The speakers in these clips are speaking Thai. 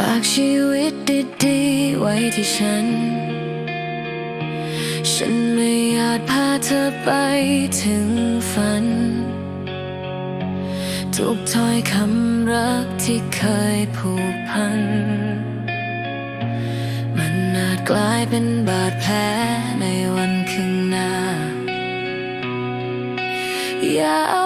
ฝากชีวิตดีๆไว้ที่ฉัน ฉันไม่อยากพาเธอไปถึงฝัน ทุกถ้อยคำรักที่เคยผูกพัน มันอาจกลายเป็นบาดแผลในวันข้างหน้า อย่า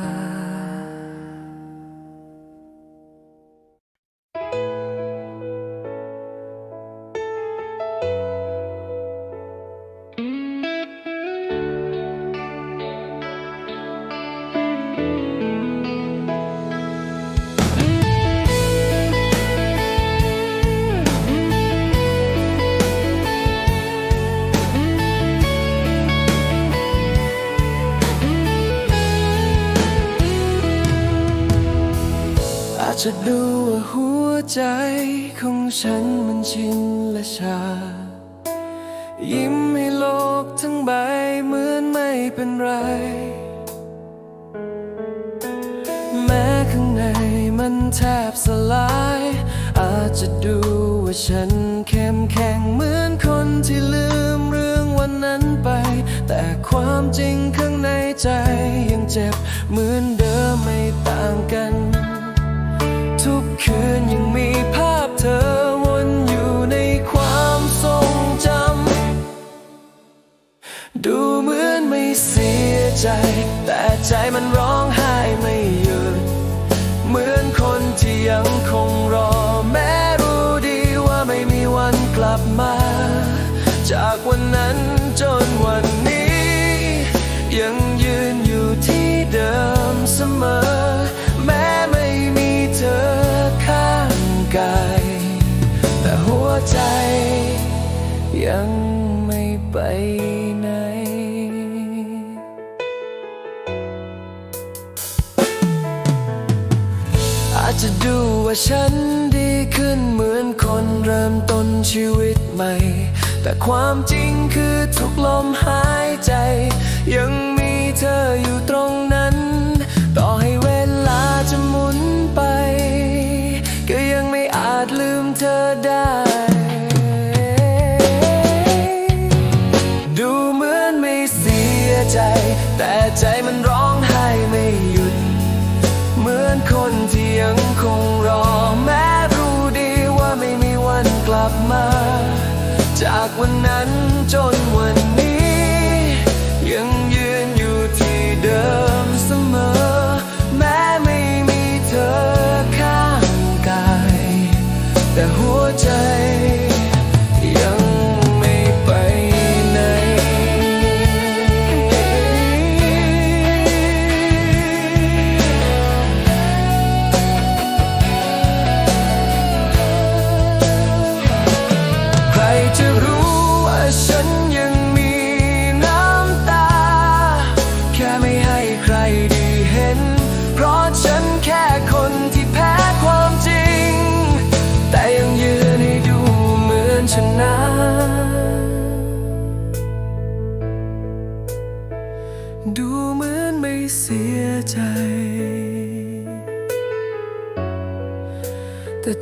Ah. จะดูว่าหัวใจของฉันมันชินและชา ยิ้มให้โลกทั้งใบเหมือนไม่เป็นไร แม้ข้างในมันแทบสลาย อาจจะดูว่าฉันเข้มแข็งเหมือนคนที่ลืมเรื่องวันนั้นไป แต่ความจริงข้างในใจยังเจ็บเหมือน ว่าฉันดีขึ้นเหมือนคนเริ่มต้นชีวิตใหม่ แต่ความจริงคือทุกลมหายใจ ยังมีเธออยู่ตรงนั้น ต่อให้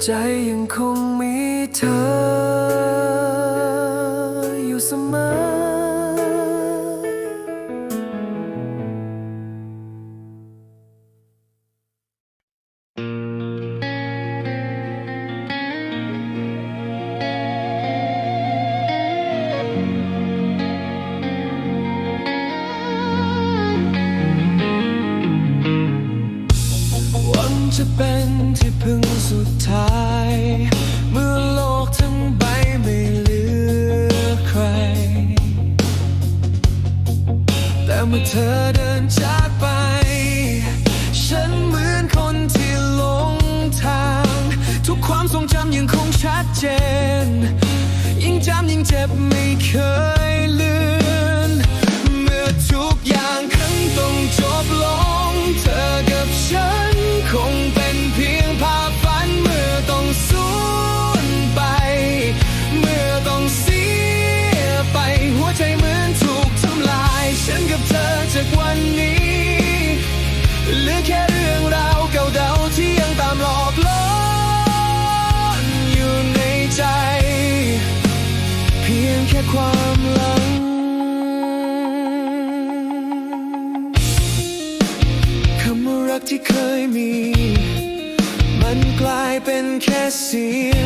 ใจ ความหลัง คำรักที่เคยมี มันกลายเป็นแค่เสียง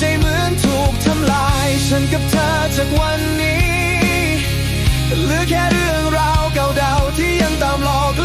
ใจเหมือนถูกทำลาย ฉันกับเธอจากวันนี้เหลือแค่เรื่องราวเก่าเดาที่ยังตามหลอก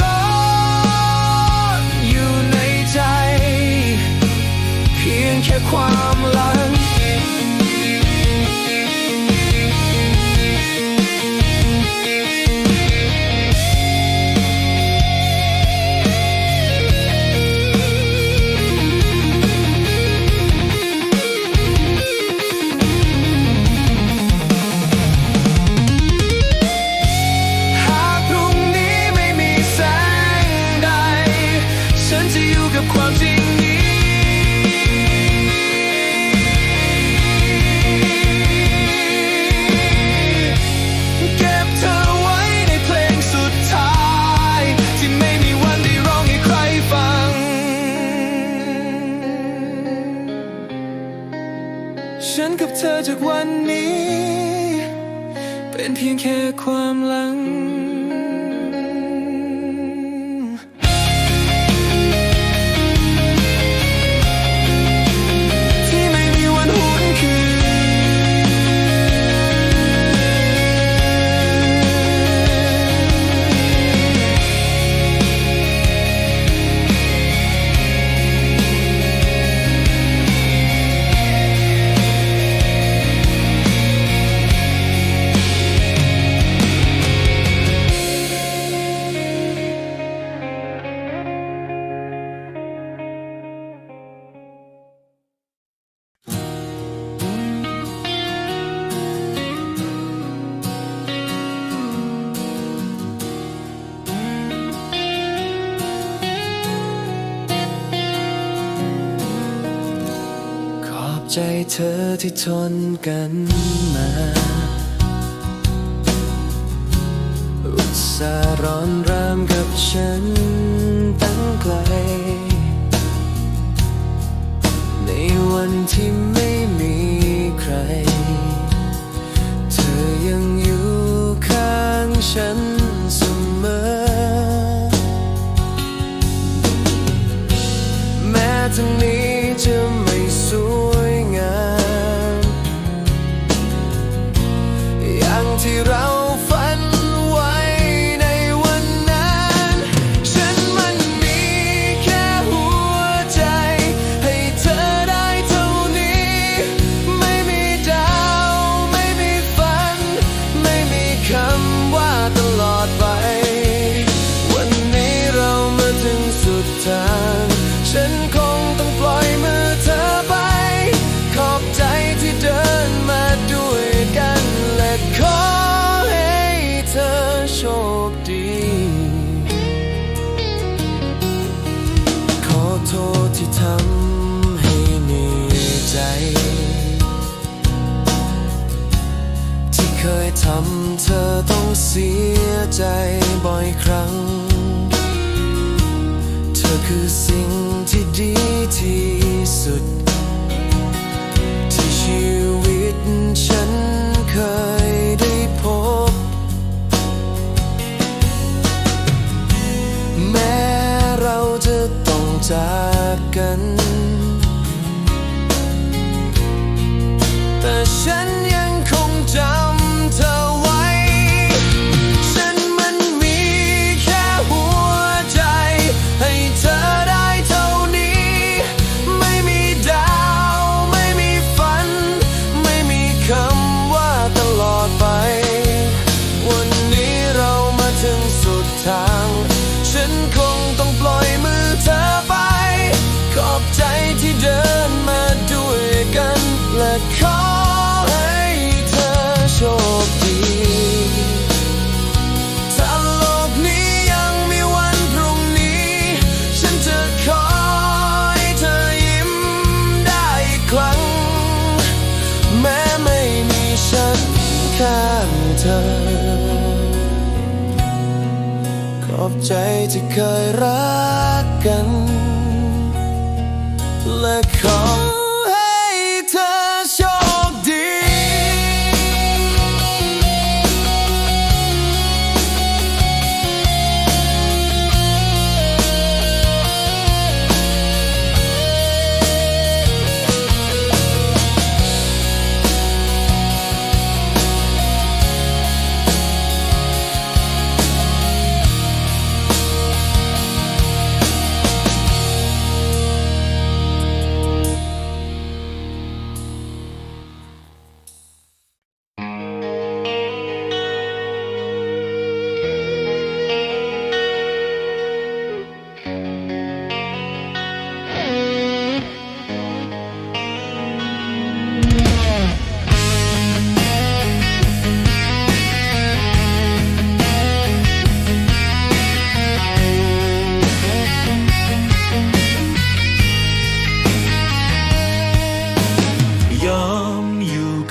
ที่ทนกันมาอุตส่าห์ร้อนรามกับฉันตั้งไกล ในวันที่ไม่มีใคร เธอยังอยู่ข้างฉันเสมอ แม้ทั้งนี้จะ around. ใจบ่อยครั้ง เธอคือสิ่งที่ดีที่สุด เคยรัก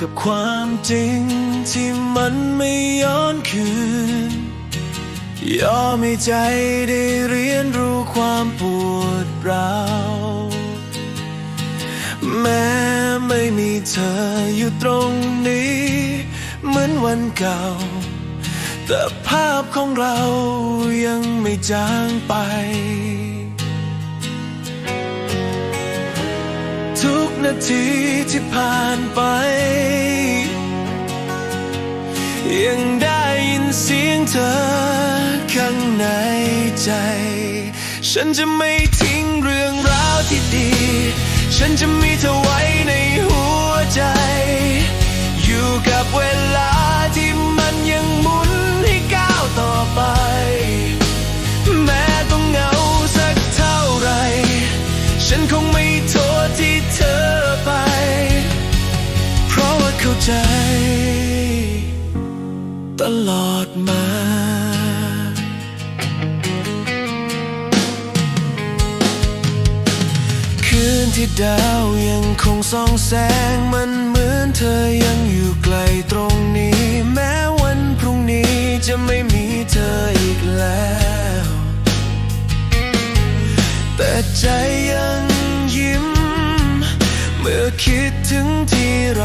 กับความจริงที่มันไม่ย้อนคืน ยอมให้ใจได้เรียนรู้ความปวดร้าวแม้ไม่มีเธออยู่ตรงนี้ เหมือนวันเก่า แต่ภาพของเรายังไม่จางไป ทุกนาทีที่ผ่านไป ยังได้ยินเสียงเธอข้างในใจ ฉันจะไม่ทิ้งเรื่องราวที่ดี ฉันจะมีเธอไว้ในหัวใจ อยู่กับเวลาที่มันยังหมุนให้ก้าวต่อไป ลอดมา คืนที่ดาวยังคงส่องแสงมันเหมือนเธอยังอยู่ไกลตรงนี้ แม้วันพรุ่งนี้จะไม่มีเธออีกแล้ว แต่ใจยังยิ้ม เมื่อคิดถึงที่ไร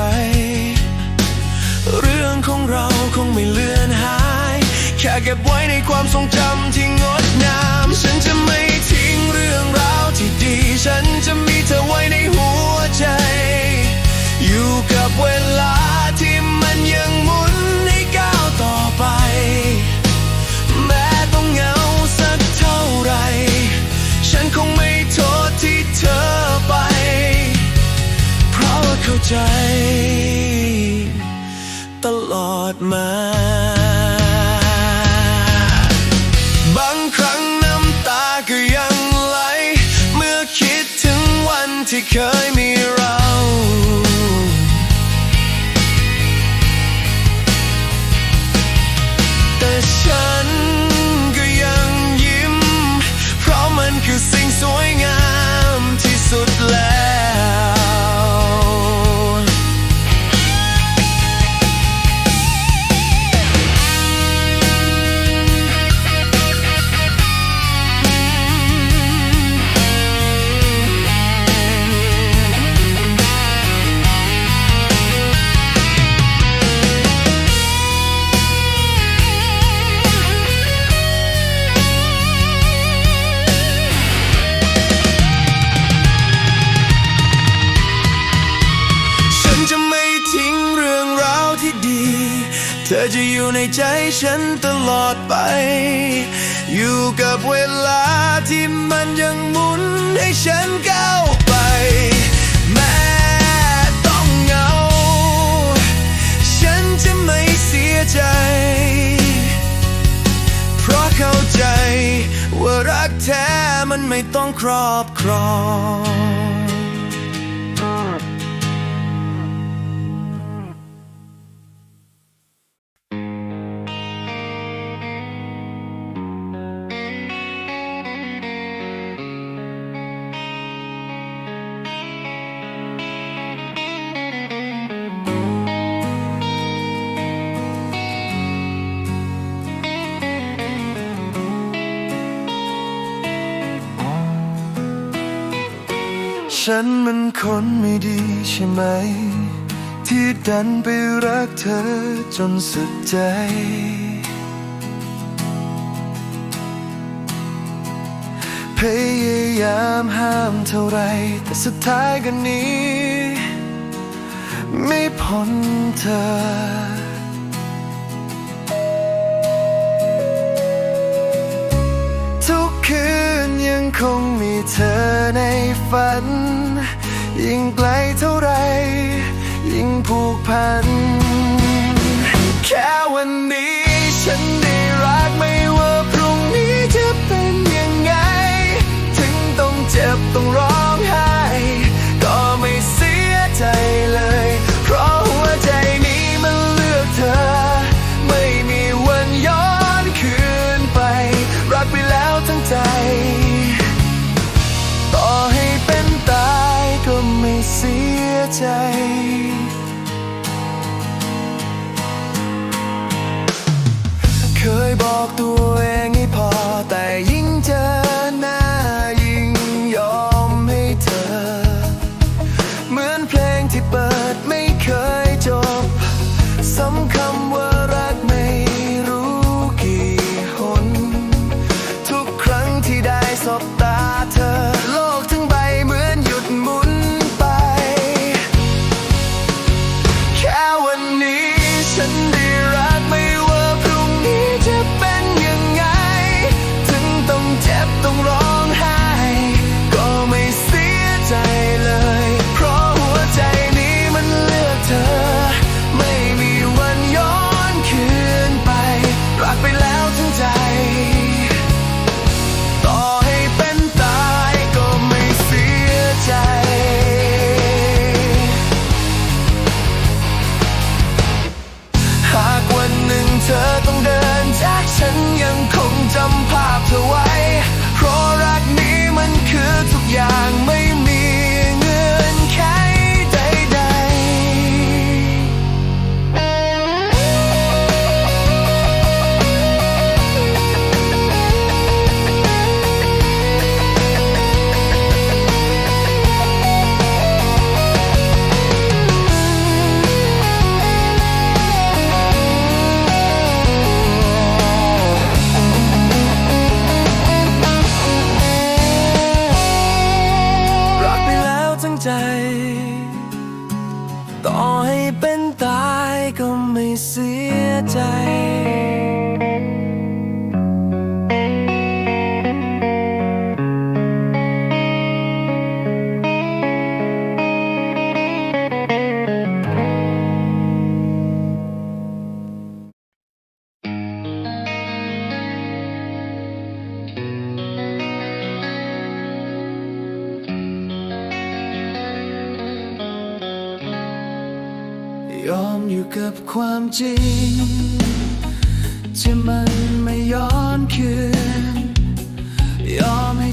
เราคงไม่เลือนหาย แค่เก็บไว้ในความทรงจำที่งดงาม ฉันจะไม่ทิ้งเรื่องราวที่ดี ฉันจะมีเธอไว้ในหัวใจ อยู่กับเวลา ในใจฉันตลอดไป อยู่กับเวลาที่มันยังหมุนให้ฉันก้าวไปแม้ต้องเหงา ฉันจะไม่เสียใจ เพราะเข้าใจ ว่ารักแท้มันไม่ต้องครอบครอง ฉันมันคนไม่ดีใช่ไหม ที่ดันไปรักเธอจนสุดใจ พยายามห้ามเท่าไร แต่สุดท้ายกันนี้ ไม่พ้นเธอ คงมีเธอในฝัน ยิ่งไกลเท่าไร ยิ่งผูกพัน แค่วันนี้ฉันได้รักไม่ว่าพรุ่งนี้จะเป็นยังไง ถึงต้องเจ็บต้องรอ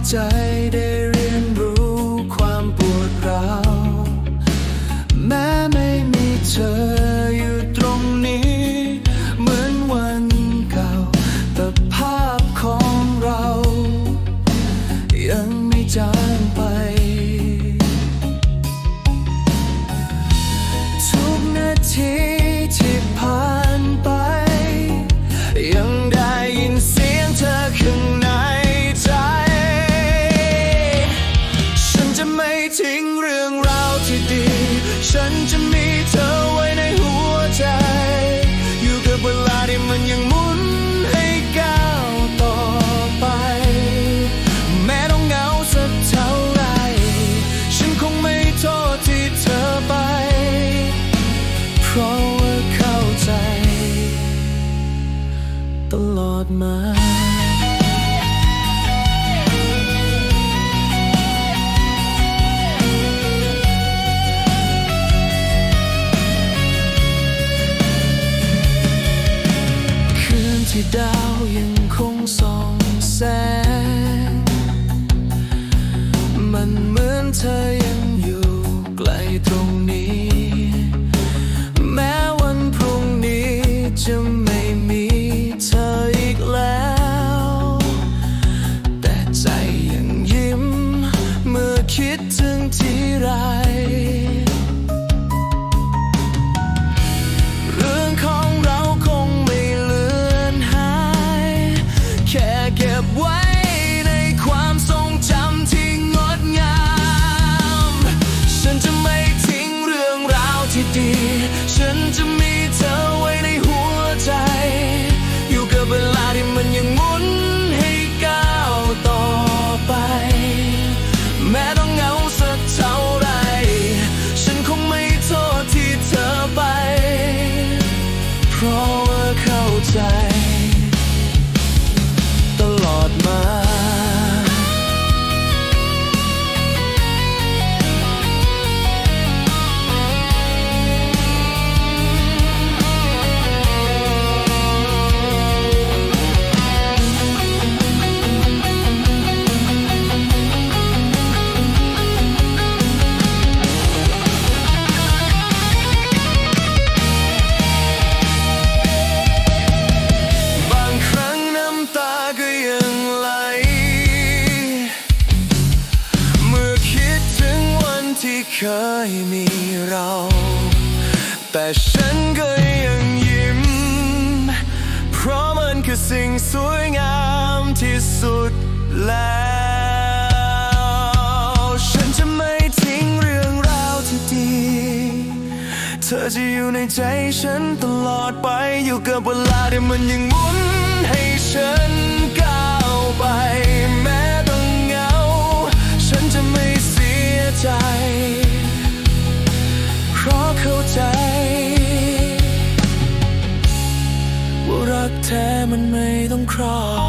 ใจได้ my เคยมีเรา แต่ฉันก็ยังยิ้ม เพราะมันคือสิ่งสวยงามที่สุดแล้ว ฉันจะไม่ทิ้งเรื่องราวที่ดี เธอจะอยู่ในใจฉันตลอดไปอยู่กับเวลาที่มันยังหมุนให้ฉันก้าวไปแม้ต้องเหงา ฉันจะไม่เสียใจ ใจว่ารักแท้มันไม่ต้องครอง